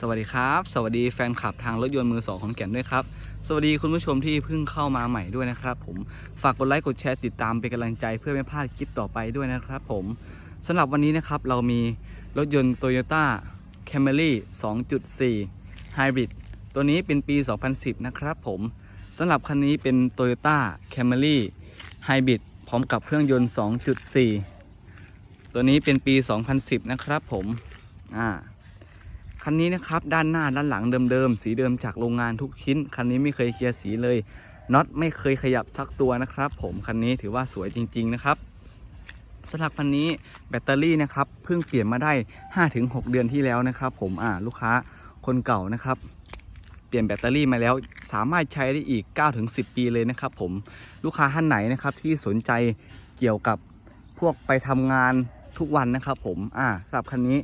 สวัสดีครับ สวัสดีแฟนคลับทางรถยนต์มือสองของแก่นด้วยครับ สวัสดีคุณผู้ชมที่เพิ่งเข้ามาใหม่ด้วยนะครับผมฝากกดไลค์กดแชร์ติดตามเป็นกำลังใจเพื่อไม่พลาดคลิปต่อไปด้วยนะครับผมสำหรับวันนี้นะครับเรามีรถยนต์ Toyota Camry 2.4 Hybrid ตัวนี้เป็นปี 2010 นะครับผมสำหรับคันนี้เป็น Toyota Camry Hybrid พร้อมกับเครื่องยนต์ 2.4 ตัวนี้เป็นปี 2010 นะครับผมอ่า คันนี้นะครับด้านหน้าด้านหลังเดิมๆสีเดิมจากโรงงานทุกชิ้น คันนี้ไม่เคยเคลียร์สีเลยน็อตไม่เคยขยับสักตัวนะครับ ผมคันนี้ถือว่าสวยจริง ๆ นะครับสำหรับคันนี้แบตเตอรี่นะครับเพิ่งเปลี่ยนมาได้ 5-6 เดือนที่แล้วนะครับ ผมอ่าลูกค้าคนเก่านะครับเปลี่ยนแบตเตอรี่มาแล้วสามารถใช้ได้อีก 9-10 ปีเลยนะครับ ผมลูกค้าท่านไหนนะครับที่สนใจเกี่ยวกับพวกไปทำงานทุกวันนะครับ ผมอ่าสำหรับคันนี้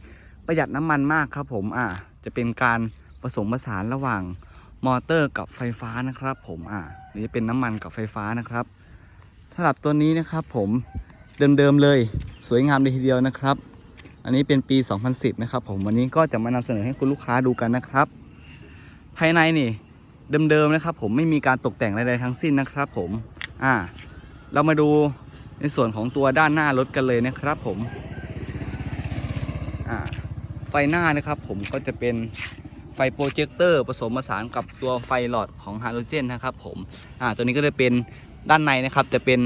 ประหยัดน้ำมันมากครับผมอ่าจะเป็นการผสมผสานระหว่างมอเตอร์กับไฟฟ้านะครับ ผมอ่านี่จะเป็นน้ำมันกับไฟฟ้านะครับสำหรับตัวนี้นะครับผมเดิมๆเลยสวยงามเลยทีเดียวนะครับ อันนี้เป็นปี 2010 นะครับ ผมวันนี้ก็จะมานำเสนอให้คุณลูกค้าดูกันนะครับ ภายในนี่เดิมๆนะครับ ผมไม่มีการตกแต่งใดๆทั้งสิ้นนะครับ ผมอ่าเรามาดูในส่วนของตัวด้านหน้ารถกันเลยนะครับ ผม ไฟหน้านะครับผมก็จะเป็นไฟโปรเจคเตอร์ผสมผสานกับตัวไฟหลอดของฮาโลเจนนะครับผมอ่าตัวนี้ก็จะเป็นด้านในนะครับจะเป็น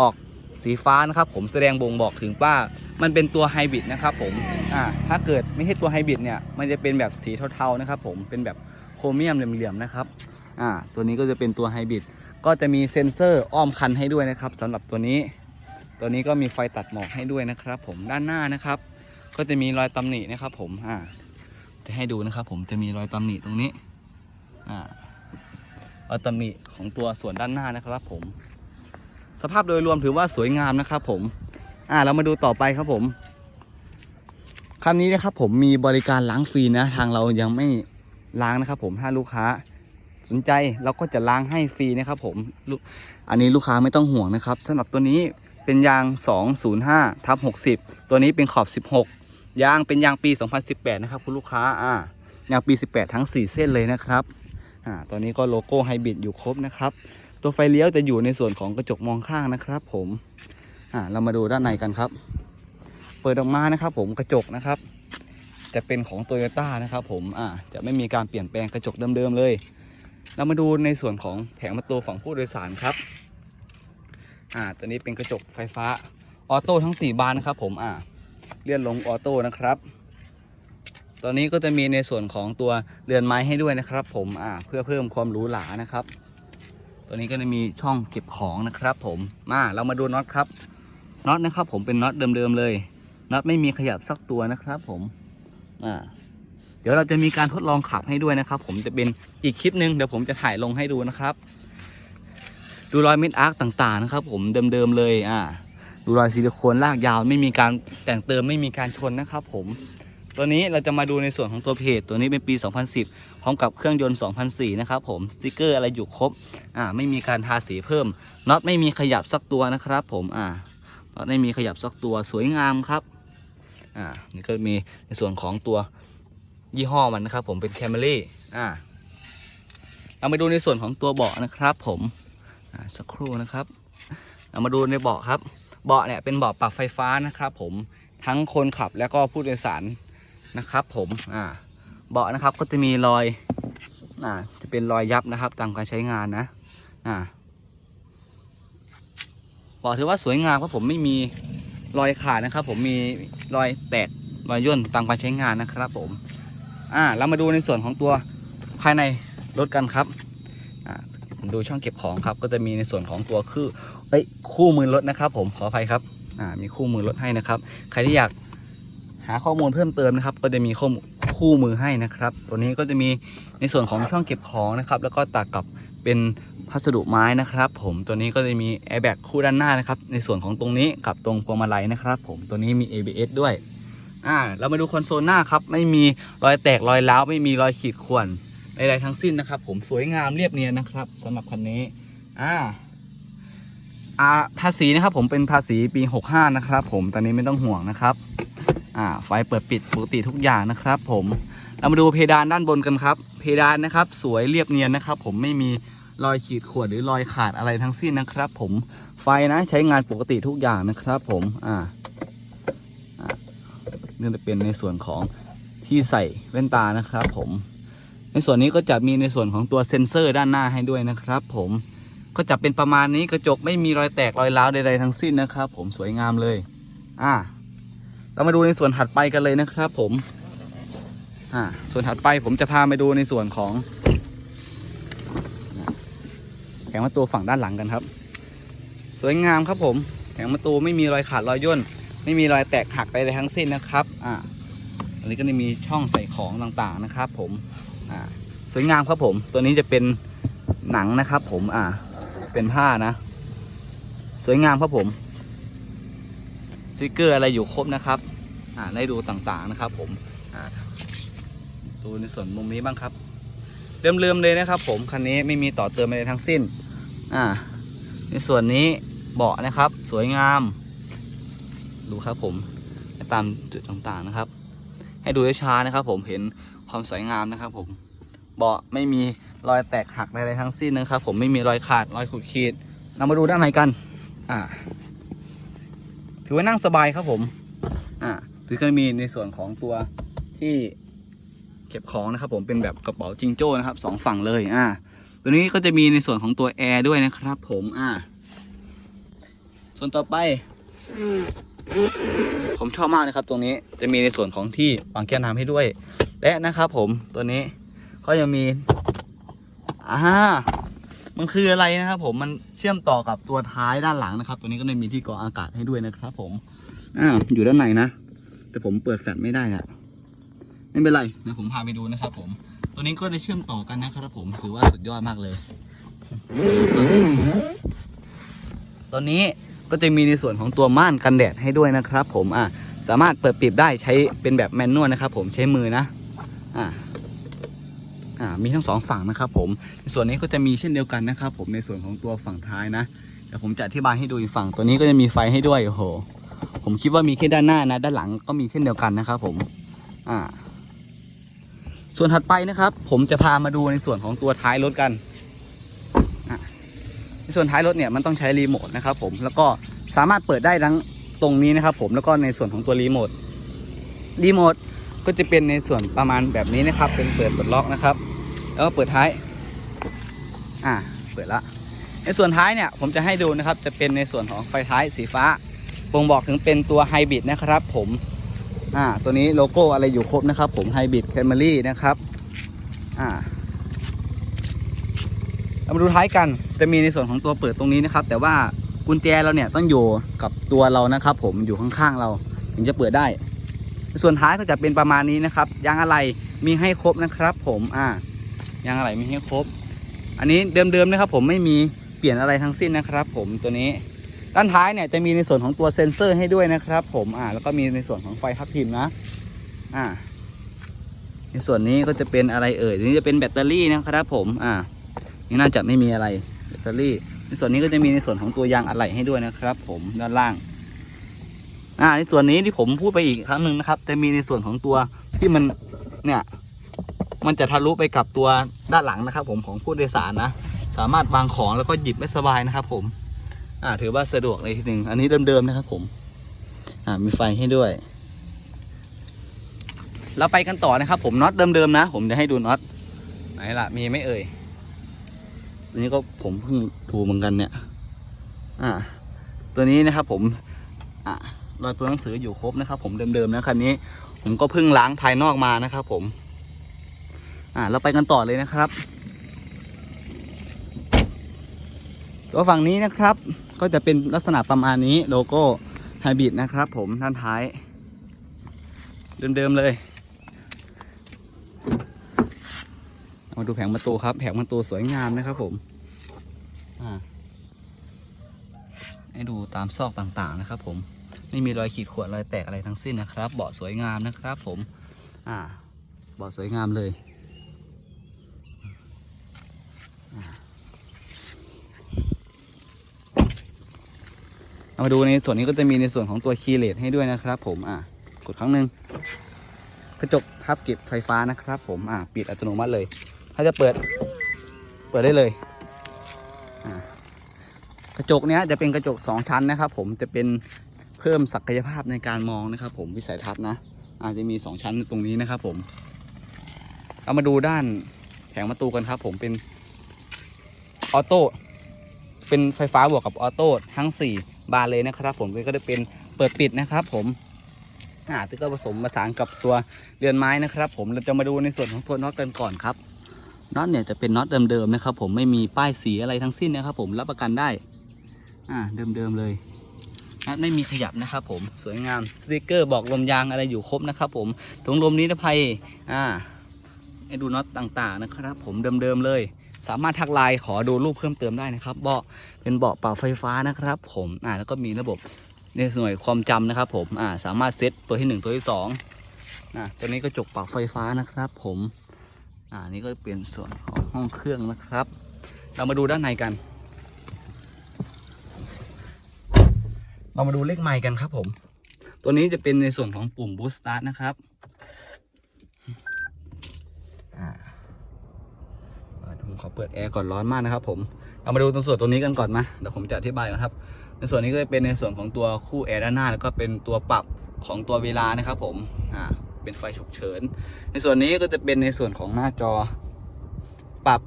ออกสีฟ้านะครับผมแสดงบ่งบอกถึงว่ามันเป็นตัวไฮบริดนะครับผมอ่าถ้าเกิดไม่ใช่ตัวไฮบริดเนี่ยมันจะเป็นแบบสีเทาๆนะครับผมเป็นแบบโครเมียมเหลี่ยมๆนะครับอ่าตัวนี้ก็จะเป็นตัวไฮบริดก็จะมีเซ็นเซอร์อ้อมคันให้ด้วยนะครับสำหรับตัวนี้ ตัวนี้ก็มีไฟตัดหมอกให้ด้วยนะครับ ผมด้านหน้านะครับ ก็จะมีรอยตำหนินะครับผมอ่าจะให้ดูนะครับผมจะมีรอยตำหนิตรงนี้อ่ารอยตำหนิของตัวส่วนด้านหน้านะครับผม สภาพโดยรวมถือว่าสวยงามนะครับผมอ่าเรามาดูต่อไปครับผมคันนี้นะครับผมมีบริการล้างฟรีนะทางเรายังไม่ล้างนะครับ ผมถ้าลูกค้าสนใจเราก็จะล้างให้ฟรีนะครับผมอันนี้ลูกค้าไม่ต้องห่วงนะครับสำหรับตัวนี้เป็นยาง 205ทับ60 ตัวนี้เป็นขอบ 16 ยางเป็นยางปี 2018 นะครับ คุณลูกค้าอ่ายางปี 18 ทั้ง 4 เส้นเลยนะครับอ่าตัวนี้ก็โลโก้ไฮบริดอยู่ครบนะครับ ตัวไฟเลี้ยวจะอยู่ในส่วนของกระจกมองข้างนะครับ ผมอ่าเรามาดูด้านในกันครับ เปิดออกมานะครับผมกระจกนะครับ จะเป็นของโตโยต้านะครับผมอ่าจะไม่มีการเปลี่ยนแปลงกระจกเดิมๆเลย เรามาดูในส่วนของแผงประตูฝั่งผู้โดยสารครับอ่าตัวนี้เป็นกระจกไฟฟ้าออโต้ทั้ง 4 บานนะครับผมอ่า เลื่อนลงออโต้นะครับตัวนี้ก็จะมีในส่วนของตัวเรือนไม้ให้ด้วยนะครับ ผมอ่าเพื่อเพิ่มความหรูหรานะครับ ตัวนี้ก็จะมีช่องเก็บของนะครับ ผมมาเรามาดูน็อตครับน็อตนะครับ ผมเป็นน็อตเดิมๆเลยน็อตไม่มีขยับสักตัวนะครับ ผมอ่าเดี๋ยวเราจะมีการทดลองขับให้ด้วยนะครับ ผมจะเป็นอีกคลิปหนึ่งเดี๋ยวผมจะถ่ายลงให้ดูนะครับ ดูรอยเม็ดอาร์คต่างๆนะครับ ผมเดิมๆเลยอ่า ดูรอยซิลิโคนลากยาวไม่มีการแต่งเติมไม่มีการชนนะครับผม ตัวนี้เราจะมาดูในส่วนของตัวเพจ ตัวนี้เป็นปี 2010 พร้อมกับเครื่องยนต์ 2004 นะครับผม สติกเกอร์อะไรอยู่ครบ อ่า ไม่มีการทาสีเพิ่ม น็อตไม่มีขยับสักตัวนะครับผม อ่า น็อตไม่มีขยับสักตัว สวยงามครับ อ่า นี่ก็มีในส่วนของตัวยี่ห้อมันนะครับผมเป็นแคมเ r รี่อ่าเรามาดูในส่วนของตัวเบาะนะครับผมอ่าสักครู่นะครับเรามาดูในเบาะครับ เบาะเนี่ยเป็นเบาะปรับไฟฟ้านะครับผมทั้งคนขับแล้วก็ผู้โดยสารนะครับผมอ่าเบาะนะครับก็จะมีรอยอ่าจะเป็นรอยยับนะครับตามการใช้งานนะอ่าเบาะถือว่าสวยงามครับผมไม่มีรอยขาดนะครับผมมีรอยแตกรอยย่นตามการใช้งานนะครับผมอ่าเรามาดูในส่วนของตัวภายในรถกันครับ ดูช่องเก็บของครับ ก็จะมีในส่วนของตัวคือเอ้ยคู่มือรถนะครับ ผมขออภัยครับอ่ามีคู่มือรถให้นะครับ ใครที่อยากหาข้อมูลเพิ่มเติมนะครับ ก็จะมีข้อมูลคู่มือให้นะครับ ตัวนี้ก็จะมีในส่วนของช่องเก็บของนะครับ แล้วก็ตัดกับเป็นพัสดุไม้นะครับ ผมตัวนี้ก็จะมีแอร์แบ็กคู่ด้านหน้านะครับ ในส่วนของตรงนี้กับตรงพวงมาลัยนะครับ ผมตัวนี้มี ABS ด้วยอ่าเรามาดูคอนโซลหน้าครับ ไม่มีรอยแตกรอยร้าวไม่มีรอยขีดข่วน ใดๆทั้งสิ้นนะครับ ผมสวยงามเรียบเนียนนะครับสำหรับคันนี้อ่าอ่าภาษีนะครับผมเป็นภาษีปี 65 นะครับ ผมตอนนี้ไม่ต้องห่วงนะครับอ่าไฟเปิดปิดปกติทุกอย่างนะครับ ผมเรามาดูเพดานด้านบนกันครับ เพดานนะครับ สวยเรียบเนียนนะครับ ผมไม่มีรอยขีดข่วนหรือรอยขาดอะไรทั้งสิ้นนะครับ ผมไฟนะใช้งานปกติทุกอย่างนะครับ ผมอ่าอ่านี่จะเป็นในส่วนของที่ใส่แว่นตานะครับ ผม ในส่วนนี้ก็จะมีในส่วนของตัวเซ็นเซอร์ด้านหน้าให้ด้วยนะครับ ผมก็จะเป็นประมาณนี้กระจกไม่มีรอยแตกรอยร้าวใดๆทั้งสิ้นนะครับ ผมสวยงามเลย อ่า เรามาดูในส่วนถัดไปกันเลยนะครับ ผม อ่า ส่วนถัดไปผมจะพาไปดูในส่วนของแผงประตูฝั่งด้านหลังกันครับ สวยงามครับผมแผงประตูไม่มีรอยขาดรอยย่นไม่มีรอยแตกหักใดๆทั้งสิ้นนะครับ อ่าอันนี้ก็จะมีช่องใส่ของต่างๆนะครับ ผม อ่าสวยงามครับผม ตัวนี้จะเป็นหนังนะครับ ผมอ่า เป็นผ้านะ สวยงามครับผมสติกเกอร์อะไรอยู่ครบนะครับ อ่าได้ดูต่างๆนะครับ ผมอ่าดูในส่วนมุมนี้บ้างครับเริ่มๆเลยนะครับ ผมคันนี้ไม่มีต่อเติมอะไรทั้งสิ้น อ่า ในส่วนนี้เบาะนะครับ สวยงาม ดูครับผม ตามจุดต่างๆนะครับ ให้ดูช้าๆนะครับ ผมเห็นความสวยงามนะครับ ผมเบาะไม่มีรอยแตกหักใดๆทั้งสิ้นนะครับ ผมไม่มีรอยขาดรอยขูดขีดเรามาดูด้านในกัน อ่าถือว่านั่งสบายครับผม อ่าถือก็มีในส่วนของตัวที่เก็บของนะครับ ผมเป็นแบบกระเป๋าจิงโจ้นะครับสองฝั่งเลย อ่า ตัวนี้ก็จะมีในส่วนของตัวแอร์ด้วยนะครับ ผม อ่า ส่วนต่อไป ผมชอบมากนะครับตรงนี้จะมีในส่วนของที่วางแก้วน้ำให้ด้วย และนะครับผมตัวนี้ก็ยังมีอ่ามันคืออะไรนะครับ ผมมันเชื่อมต่อกับตัวท้ายด้านหลังนะครับ ตัวนี้ก็จะมีที่กรองอากาศให้ด้วยนะครับ ผมอ่าอยู่ด้านในนะแต่ผมเปิดแฟลชไม่ได้อะไม่เป็นไรนะผมพาไปดูนะครับ ผม ตัวนี้ก็ได้เชื่อมต่อกันนะครับ ผมถือว่าสุดยอดมากเลยตัวนี้ ก็จะมีในส่วนของตัวม่านกันแดดให้ด้วยนะครับ ผมอ่าสามารถเปิดปิดได้ใช้เป็นแบบแมนนวลนะครับ ผมใช้มือนะอ่าอ่ามีทั้งสองฝั่งนะครับ ผมในส่วนนี้ก็จะมีเช่นเดียวกันนะครับ ผมในส่วนของตัวฝั่งท้ายนะเดี๋ยวผมจะอธิบายให้ดูอีกฝั่งตัวนี้ก็จะมีไฟให้ด้วยโอ้โหผมคิดว่ามีแค่ด้านหน้านะ ด้านหลังก็มีเช่นเดียวกันนะครับ ผมอ่าส่วนถัดไปนะครับ ผมจะพามาดูในส่วนของตัวท้ายรถกัน ส่วนท้ายรถเนี่ยมันต้องใช้รีโมทนะครับผมแล้วก็สามารถเปิดได้ทั้งตรงนี้นะครับผมแล้วก็ในส่วนของตัวรีโมทรีโมทก็จะเป็นในส่วนประมาณแบบนี้นะครับ เป็นเปิดปลดล็อกนะครับ แล้วก็เปิดท้ายอ่าเปิดละในส่วนท้ายเนี่ยผมจะให้ดูนะครับจะเป็นในส่วนของไฟท้ายสีฟ้าบ่งบอกถึงเป็นตัวไฮบริดนะครับผมอ่าตัวนี้โลโก้อะไรอยู่ครบนะครับ ผมไฮบริดแคมรี่นะครับอ่า เรามาดูท้ายกันจะมีในส่วนของตัวเปิดตรงนี้นะครับ แต่ว่ากุญแจเราเนี่ยต้องอยู่กับตัวเรานะครับ ผมอยู่ข้างๆเราถึงจะเปิดได้ ส่วนท้ายก็จะเป็นประมาณนี้นะครับยางอะไรมีให้ครบนะครับ ผมอ่ายางอะไรมีให้ครบ อันนี้เดิมๆนะครับ ผมไม่มีเปลี่ยนอะไรทั้งสิ้นนะครับ ผมตัวนี้ด้านท้ายเนี่ยจะมีในส่วนของตัวเซ็นเซอร์ให้ด้วยนะครับ ผมอ่าแล้วก็มีในส่วนของไฟทับทิมนะอ่าในส่วนนี้ก็จะเป็นอะไรเอ่ยนี้จะเป็นแบตเตอรี่นะครับผมอ่า นี่น่าจะไม่มีอะไรแบตเตอรี่ ในส่วนนี้ก็จะมีในส่วนของตัวยางอะไหล่ให้ด้วยนะครับ ผมด้านล่างอ่าในส่วนนี้ที่ผมพูดไปอีกครั้งหนึ่งนะครับ จะมีในส่วนของตัวที่มันเนี่ยมันจะทะลุไปกับตัวด้านหลังนะครับ ผมของผู้โดยสารนะสามารถวางของแล้วก็หยิบไม่สบายนะครับ ผม อ่า ถือว่าสะดวกเลยทีหนึ่งอันนี้เดิมๆนะครับ ผม อ่ามีไฟให้ด้วย เราไปกันต่อนะครับ ผมน็อตเดิมๆนะ ผมจะให้ดูน็อตไหนล่ะมีไม่เอ่ย ตัวนี้ก็ผมเพิ่งดูเหมือนกันเนี่ย อ่า ตัวนี้นะครับผม อ่ารอยตัวหนังสืออยู่ครบนะครับ ผมเดิมๆนะคันนี้ ผมก็เพิ่งล้างภายนอกมานะครับผม อ่าเราไปกันต่อเลยนะครับ ตัวฝั่งนี้นะครับ ก็จะเป็นลักษณะประมาณนี้โลโก้ไฮบริดนะครับ ผมด้านท้าย เดิมๆเลย มาดูแผงประตูครับ แผงประตูสวยงามนะครับผมอ่าให้ดูตามซอกต่างๆนะครับ ผม ไม่มีรอยขีดข่วนรอยแตกอะไรทั้งสิ้นนะครับ เบาะสวยงามนะครับ ผม อ่า เบาะสวยงามเลยเอามาดูในส่วนนี้ก็จะมีในส่วนของตัวคีย์เลสให้ด้วยนะครับ ผม อะกดครั้งหนึ่งกระจกพับเก็บไฟฟ้านะครับ ผม อ่า ปิดอัตโนมัติเลย ถ้าจะเปิด เปิดได้เลยกระจกเนี้ยจะเป็นกระจก 2 ชั้นนะครับ ผมจะเป็นเพิ่มศักยภาพในการมองนะครับ ผมวิสัยทัศน์นะอาจจะมี 2 ชั้นตรงนี้นะครับ ผมเรามาดูด้านแผงประตูกันครับ ผมเป็นออโต้เป็นไฟฟ้าบวกกับออโต้ทั้ง 4 บานเลยนะครับ ผมก็จะเป็นเปิดปิดนะครับ ผมอ่าที่ก็ผสมผสานกับตัวเรือนไม้นะครับ ผมเราจะมาดูในส่วนของตัวน็อตกันก่อนครับ น็อตเนี่ยจะเป็นน็อตเดิมๆนะครับ ผมไม่มีป้ายสีอะไรทั้งสิ้นนะครับ ผมรับประกันได้ อ่าเดิมๆเลยน็อตไม่มีขยับนะครับผมสวยงามสติกเกอร์บอกลมยางอะไรอยู่ครบนะครับ ผมถุงลมนิรภัยอ่าให้ดูน็อตต่างๆนะครับ ผมเดิมๆเลย สามารถทักไลน์ขอดูรูปเพิ่มเติมได้นะครับเบาะเป็นเบาะเป่าไฟฟ้านะครับ ผมอ่าแล้วก็มีระบบในส่วนความจำนะครับ ผมอ่าสามารถเซตตัวที่หนึ่งตัวที่สองอ่าตัวนี้กระจกเป่าไฟฟ้านะครับ ผม อ่านี่ก็เป็นส่วนของห้องเครื่องนะครับ เรามาดูด้านในกัน เรามาดูเลขไมค์กันครับผม ตัวนี้จะเป็นในส่วนของปุ่ม Boost Start นะครับอ่าผมขอเปิดแอร์ก่อนร้อนมากนะครับผมเรามาดูตรงส่วนตัวนี้กันก่อนมาเดี๋ยวผมจะอธิบายก่อนครับในส่วนนี้ก็จะเป็นในส่วนของตัวคู่แอร์ด้านหน้าแล้วก็เป็นตัวปรับของตัวเวลานะครับผมอ่า เป็นไฟฉุกเฉิน ในส่วนนี้ก็จะเป็นในส่วนของหน้าจอ ปรับ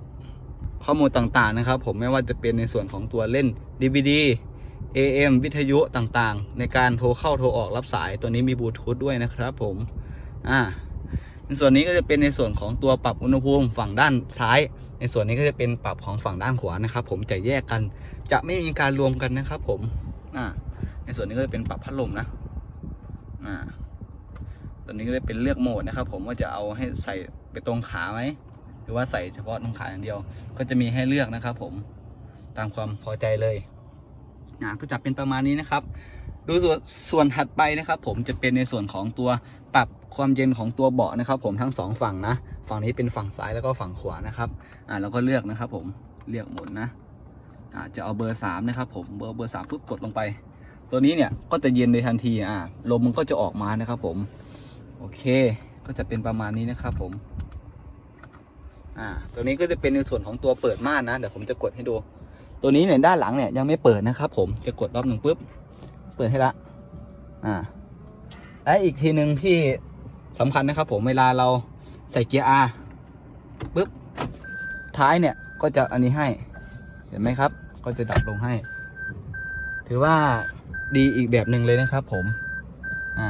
ข้อมูลต่างๆนะครับ ผมไม่ว่าจะเป็นในส่วนของตัวเล่น DVD AM วิทยุต่างๆ ในการโทรเข้าโทรออกรับสายตัวนี้มีบลูทูธด้วยนะครับผมอ่าในส่วนนี้ก็จะเป็นในส่วนของตัวปรับอุณหภูมิฝั่งด้านซ้าย ในส่วนนี้ก็จะเป็นปรับของฝั่งด้านขวานะครับ ผมจะแยกกัน จะไม่มีการรวมกันนะครับ ผมอ่าในส่วนนี้ก็จะเป็นปรับพัดลมนะอ่า ตอนนี้ก็ได้เป็นเลือกโหมดนะครับ ผมว่าจะเอาให้ใส่ไปตรงขาไหมหรือว่าใส่เฉพาะตรงขาอย่างเดียว ก็จะมีให้เลือกนะครับ ผมตามความพอใจเลยอ่าก็จะเป็นประมาณนี้นะครับ ดูส่วนส่วนถัดไปนะครับ ผมจะเป็นในส่วนของตัวปรับความเย็นของตัวเบาะนะครับ ผมทั้งสองฝั่งนะ ฝั่งนี้เป็นฝั่งซ้ายแล้วก็ฝั่งขวานะครับ อ่าเราก็เลือกนะครับ ผมเลือกหมดนะอ่าจะเอาเบอร์สามนะครับ ผมเบอร์เบอร์สามปุ๊บกดลงไป ตัวนี้เนี่ยก็จะเย็นในทันทีอ่าลมมันก็จะออกมานะครับ ผม เค ก็จะเป็นประมาณนี้นะครับผม อ่า ตัวนี้ก็จะเป็นในส่วนของตัวเปิดม่านนะ เดี๋ยวผมจะกดให้ดู ตัวนี้เนี่ยด้านหลังเนี่ยยังไม่เปิดนะครับ ผม จะกดรอบหนึ่งปุ๊บ เปิดให้ละ อ่า และอีกทีหนึ่งที่สำคัญนะครับ ผม เวลาเราใส่เกียร์ R ปุ๊บ ท้ายเนี่ยก็จะอันนี้ให้ เห็นไหมครับ ก็จะดับลงให้ ถือว่าดีอีกแบบหนึ่งเลยนะครับ ผม อ่า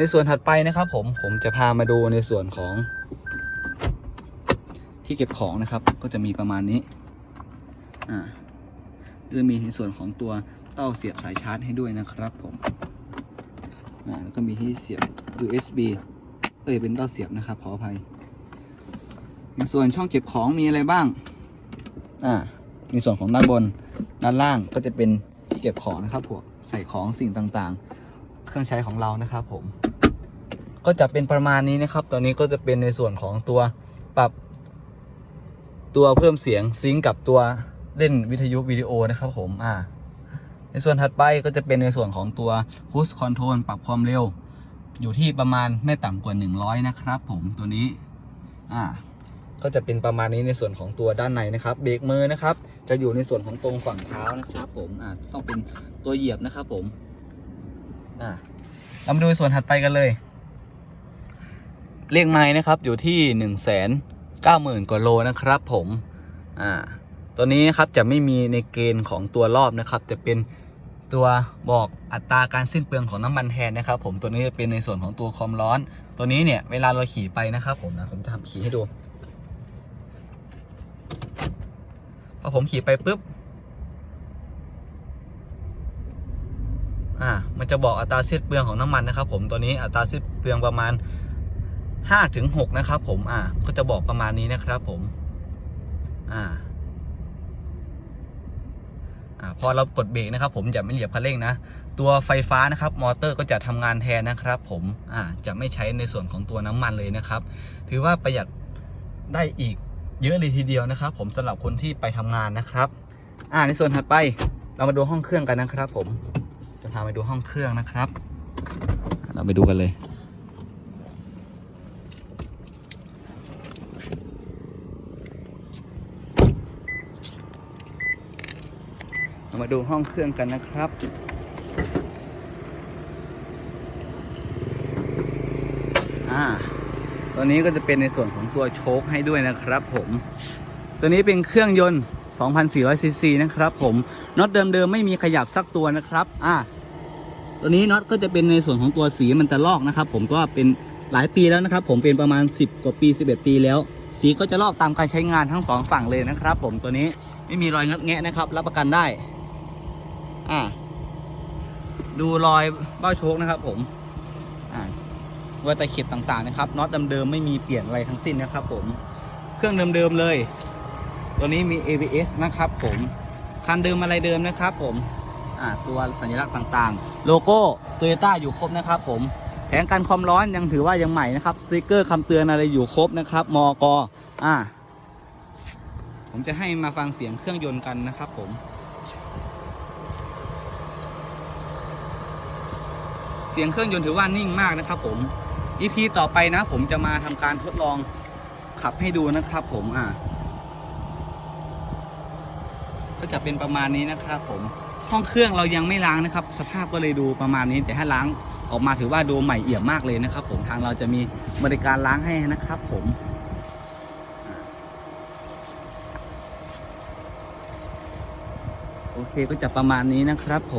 ในส่วนถัดไปนะครับ ผมผมจะพามาดูในส่วนของ ที่เก็บของนะครับ ก็จะมีประมาณนี้อ่าก็มีในส่วนของตัวเต้าเสียบสายชาร์จให้ด้วยนะครับ ผมอ่าแล้วก็มีที่เสียบ USB เอ้ยเป็นเต้าเสียบนะครับขออภัยในส่วนช่องเก็บของมีอะไรบ้าง อ่าในส่วนของด้านบน ด้านล่างก็จะเป็นที่เก็บของนะครับพวกใส่ของสิ่งต่างๆ เครื่องใช้ของเรานะครับผม ก็จะเป็นประมาณนี้นะครับ ตอนนี้ก็จะเป็นในส่วนของตัวปรับตัวเพิ่มเสียงซิงกับตัวเล่นวิทยุวิดีโอนะครับผมอ่าในส่วนถัดไปก็จะเป็นในส่วนของตัว Cruise Control ปรับความเร็ว อยู่ที่ประมาณไม่ต่ำกว่า 100 นะครับผมตัวนี้อ่าก็จะเป็นประมาณนี้ในส่วนของตัวด้านในนะครับ เบรกมือนะครับ จะอยู่ในส่วนของตรงฝั่งเท้านะครับ ผมอ่าต้องเป็นตัวเหยียบนะครับผมอ่าเรามาดูส่วนถัดไปกันเลย เลขไม้นะครับ อยู่ที่หนึ่งแสนเก้าหมื่นกว่าโลนะครับผม อ่า ตัวนี้นะครับจะไม่มีในเกณฑ์ของตัวรอบนะครับ จะเป็นตัวบอกอัตราการสิ้นเปลืองของน้ำมันแทนนะครับ ผมตัวนี้จะเป็นในส่วนของตัวความร้อน ตัวนี้เนี่ยเวลาเราขี่ไปนะครับ ผมนะผมจะทำขี่ให้ดูพอผมขี่ไปปุ๊บอ่า มันจะบอกอัตราสิ้นเปลืองของน้ำมันนะครับ ผมตัวนี้อัตราสิ้นเปลืองประมาณ 5ถึง6นะครับผมอ่าก็จะบอกประมาณนี้นะครับผม อ่าอพอเรากดเบรกนะครับ ผมจะไม่เหยียบคันเร่งนะ ตัวไฟฟ้านะครับ มอเตอร์ก็จะทำงานแทนนะครับผมอ่าจะไม่ใช้ในส่วนของตัวน้ำมันเลยนะครับ ถือว่าประหยัดได้อีกเยอะเลยทีเดียวนะครับ ผมสำหรับคนที่ไปทำงานนะครับ อ่าในส่วนถัดไปเรามาดูห้องเครื่องกันนะครับ ผมจะพาไปดูห้องเครื่องนะครับ เราไปดูกันเลย มาดูห้องเครื่องกันนะครับอ่าตัวนี้ก็จะเป็นในส่วนของตัวโชคให้ด้วยนะครับผม ตัวนี้เป็นเครื่องยนต์ 2,400ซีซีนะครับผมน็อตเดิมๆไม่มีขยับสักตัวนะครับอ่าตัวนี้น็อตก็จะเป็นในส่วนของตัวสีมันจะลอกนะครับ ผมก็เป็นหลายปีแล้วนะครับ ผมเป็นประมาณ 10 กว่าปี 11 ปีแล้ว สีก็จะลอกตามการใช้งานทั้งสองฝั่งเลยนะครับ ผมตัวนี้ไม่มีรอยงัดแงะนะครับ รับประกันได้ อ่า ดูรอยเบ้าโชคนะครับ ผม อ่าวัตะเข็บต่างๆนะครับน็อตเดิมๆไม่มีเปลี่ยนอะไรทั้งสิ้นนะครับ ผม เครื่องเดิมๆเลย ตัวนี้มี ABS นะครับ ผม คันเดิมอะไรเดิมนะครับ ผม อ่า ตัวสัญลักษณ์ต่างๆ โลโก้โตโยต้าอยู่ครบนะครับ ผมแผงกันความร้อนยังถือว่ายังใหม่นะครับสติกเกอร์คำเตือนอะไรอยู่ครบนะครับมอกอ่า ผมจะให้มาฟังเสียงเครื่องยนต์กันนะครับผม เสียงเครื่องยนต์ถือว่านิ่งมากนะครับผม EP ต่อไปนะ ผมจะมาทำการทดลองขับให้ดูนะครับ ผมอ่าก็จะเป็นประมาณนี้นะครับผมห้องเครื่องเรายังไม่ล้างนะครับ สภาพก็เลยดูประมาณนี้ แต่ถ้าล้างออกมาถือว่าดูใหม่เอี่ยมมากเลยนะครับ ผมทางเราจะมีบริการล้างให้นะครับ ผมโอเคก็จะประมาณนี้นะครับผม